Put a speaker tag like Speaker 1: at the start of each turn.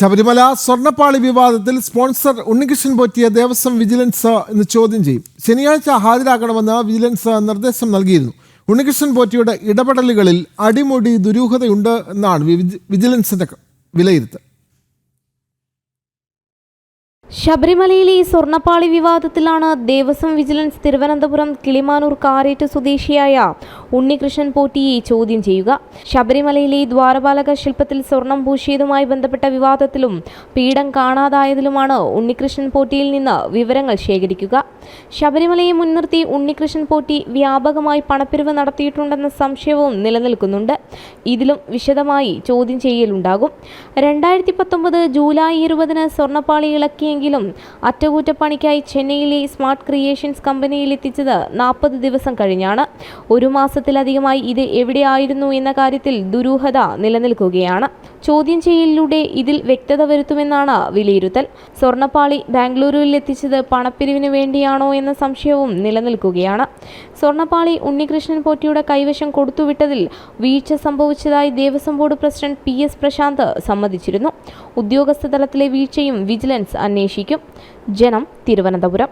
Speaker 1: ശബരിമല സ്വർണപ്പാളി വിവാദത്തിൽ സ്പോൺസർ ഉണ്ണികൃഷ്ണൻ പോറ്റിയ ദേവസ്വം വിജിലൻസ് എന്ന് ചോദ്യം ചെയ്യും. ശനിയാഴ്ച ഹാജരാകണമെന്ന് വിജിലൻസ് നിർദ്ദേശം നൽകിയിരുന്നു. ഉണ്ണികൃഷ്ണൻ പോറ്റിയുടെ ഇടപെടലുകളിൽ അടിമുടി ദുരൂഹതയുണ്ട് എന്നാണ് വിജി- വിജിലൻസിന്റെ വിലയിരുത്തൽ.
Speaker 2: ശബരിമലയിലെ ഈ സ്വർണപ്പാളി വിവാദത്തിലാണ് ദേവസ്വം വിജിലൻസ് തിരുവനന്തപുരം കിളിമാനൂർ കാരേറ്റ് സ്വദേശിയായ ഉണ്ണികൃഷ്ണൻ പോറ്റിയെ ചോദ്യം ചെയ്യുക. ശബരിമലയിലെ ദ്വാരപാലക ശില്പത്തിൽ സ്വർണം പൂശിയതുമായി ബന്ധപ്പെട്ട വിവാദത്തിലും പീഠം കാണാതായതിലുമാണ് ഉണ്ണികൃഷ്ണൻ പോറ്റിയിൽ നിന്ന് വിവരങ്ങൾ ശേഖരിക്കുക. ശബരിമലയെ മുൻനിർത്തി ഉണ്ണികൃഷ്ണൻ പോറ്റി വ്യാപകമായി പണപ്പിരിവ് നടത്തിയിട്ടുണ്ടെന്ന സംശയവും നിലനിൽക്കുന്നുണ്ട്. ഇതിലും വിശദമായി ചോദ്യം ചെയ്യലുണ്ടാകും. രണ്ടായിരത്തി പത്തൊമ്പത് ജൂലൈ ഇരുപതിന് സ്വർണപ്പാളി ഇളക്കിയെങ്കിലും അറ്റകുറ്റപ്പണിക്കായി ചെന്നൈയിലെ സ്മാർട്ട് ക്രിയേഷൻസ് കമ്പനിയിൽ എത്തിച്ചത് നാൽപ്പത് ദിവസം കഴിഞ്ഞാണ്. ഒരു മാസത്തിലധികമായി ഇത് എവിടെയായിരുന്നു എന്ന കാര്യത്തിൽ ദുരൂഹത നിലനിൽക്കുകയാണ്. ചോദ്യം ചെയ്യലിലൂടെ ഇതിൽ വ്യക്തത വരുത്തുമെന്നാണ് വിലയിരുത്തൽ. സ്വർണപ്പാളി ബാംഗ്ലൂരുവിൽ എത്തിച്ചത് പണപ്പിരിവിന് വേണ്ടിയാണോ എന്ന സംശയവും നിലനിൽക്കുകയാണ്. സ്വർണപ്പാളി ഉണ്ണികൃഷ്ണൻ പോറ്റിയുടെ കൈവശം കൊടുത്തുവിട്ടതിൽ വീഴ്ച സംഭവിച്ചതായി Devaswom board president P S Prasanth സമ്മതിച്ചിരുന്നു. ഉദ്യോഗസ്ഥ തലത്തിലെ വീഴ്ചയും വിജിലൻസ് അന്വേഷിക്കും ജനം തിരുവനന്തപുരം.